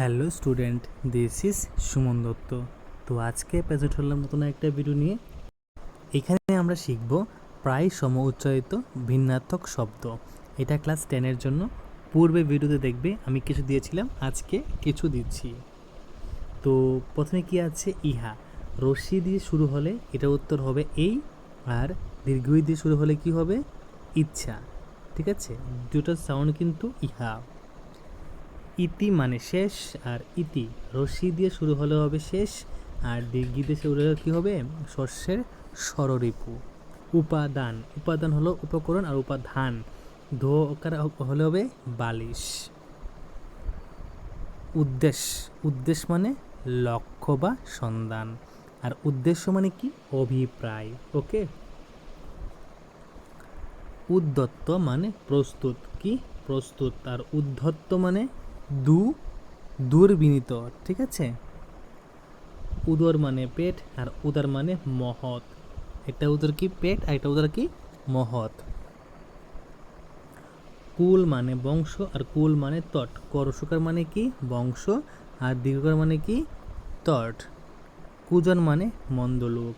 Hello student, this is Suman Dutta. তো আজকে present হলাম নতুন একটা ভিডিও নিয়ে। এখানে আমরা শিখব প্রায় সম উচ্চারিত ভিন্নাত্মক শব্দ। এটা ক্লাস টেনের জন্য। পূর্বে ভিডিওতে দেখবে আমি কিছু দিয়েছিলাম, আজকে কিছু দিচ্ছি। তো প্রথমে কি আছে? ইহা। রশ্মি দিয়ে শুরু হলে এটা উত্তর হবে এই, আর দীর্ঘই দিয়ে শুরু হলে কি হবে? ইচ্ছা। ঠিক আছে? দুটো সাউন্ড কিন্তু ইহা। ইতি মানে শেষ, আর ইতি রশ্মি দিয়ে শুরু হলে হবে শেষ, আর দীর্ঘি দিয়ে শুরু হলে কী হবে? শস্যের স্বররিপু উপাদান। উপাদান হলো উপকরণ আর উপাধান। ধো হলে হবে বালিশ। উদ্দেশ্য উদ্দেশ্য মানে লক্ষ্য বা সন্ধান। আর উদ্দেশ্য মানে কি? অভিপ্রায়। ওকে? উদ্যত্ত মানে প্রস্তুত। কি? প্রস্তুত। আর উদ্ধত্ত মানে দু দুর্বিনীত ঠিক আছে? উদর মানে পেট আর উদার মানে মহৎ। একটা উদর কি পেট, আর একটা উদর কি মহৎ। কুল মানে বংশ আর কুল মানে তট। করসুকার মানে কি বংশ আর দীর্ঘকার মানে কি তট। কুজন মানে মন্দলোক।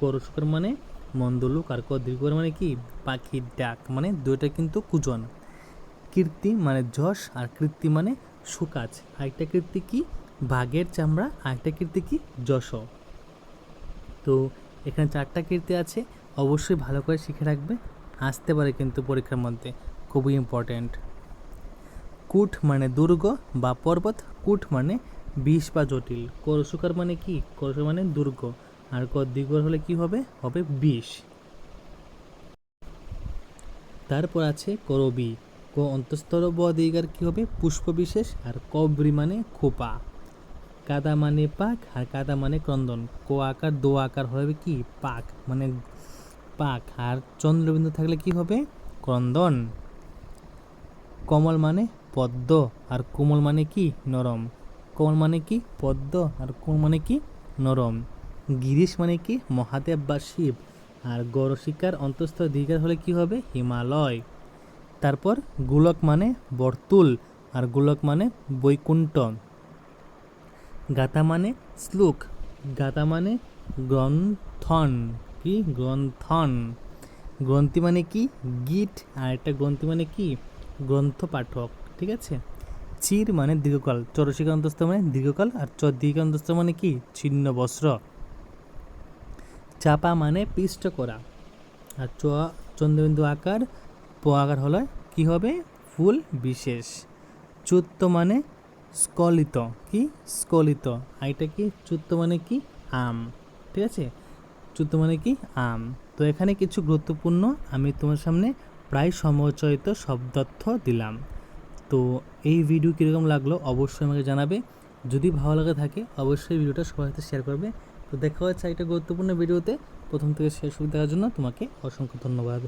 করসুকার মানে মন্দলোক আর ক দীর্ঘকার মানে কি পাখির ডাক। মানে দুইটা কিন্তু কুজন। কীর্তি মানে যশ আর কীর্তি মানে সুকাজ আরেকটা কীর্তি কি? বাঘের চামড়া, আরেকটা কীর্তি কি? যশ। তো এখানে চারটা কীর্তি আছে, অবশ্যই ভালো করে শিখে রাখবে। আসতে পারে কিন্তু পরীক্ষার মধ্যে, খুবই ইম্পর্ট্যান্ট কুট মানে দুর্গ বা পর্বত কুট মানে বিষ বা জটিল। করসুকার মানে কি? করসুকার মানে দুর্গ। আর ক দিগর হলে কি হবে? হবে বিষ। তারপর আছে করবি। ক অন্তঃস্থল দিগার কি হবে? পুষ্প বিশেষ আর কবরি মানে খোপা। কাদা মানে পাক আর কাদা মানে ক্রন্দন। কো আকার, দো আকার হবে কি? পাক মানে পাক। আর চন্দ্রবিন্দু থাকলে কি হবে? ক্রন্দন। কমল মানে পদ্ম আর কোমল মানে কি? নরম। কোমল মানে কি? পদ্ম আর কোমল মানে কি? নরম। গিরিশ মানে কি? মহাদেব বা শিব। আর গরশিকার অন্তঃস্থ দীঘার হলে কি হবে? হিমালয়। তারপর গোলক মানে বর্তুল আর গোলক মানে বৈকুণ্ঠ। গাথা মানে শ্লোক গাথা মানে গ্রন্থন। কি? গ্রন্থন। গ্রন্থি মানে কি? গীত। আর একটা গ্রন্থি মানে কি? গ্রন্থ পাঠক ঠিক আছে? চির মানে দীর্ঘকাল। চরসিকা অন্তস্থ মানে দীর্ঘকাল আর চ দীর্ঘ অন্তস্থ মানে কি? ছিন্ন বস্ত্র। চাপা মানে পিষ্ট করা। আর চ চন্দ্রবিন্দু আকার প আকার হলে কি হবে? ফুল বিশেষ। চুত্ত মানে স্কলিত। কি? স্কলিত। আর এটা কি? চুত্ত মানে কি? আম। ঠিক আছে? চুত্ত মানে কি? আম। তো এখানে কিছু গুরুত্বপূর্ণ আমি তোমার সামনে প্রায় সমচয়িত শব্দার্থ দিলাম। তো এই ভিডিও কীরকম লাগল অবশ্যই আমাকে জানাবে। যদি ভালো লাগে থাকে, অবশ্যই ভিডিওটা সবার সাথে শেয়ার করবে। তো দেখা হচ্ছে একটা গুরুত্বপূর্ণ ভিডিওতে প্রথম থেকে শেষ দেখার জন্য তোমাকে অসংখ্য ধন্যবাদ।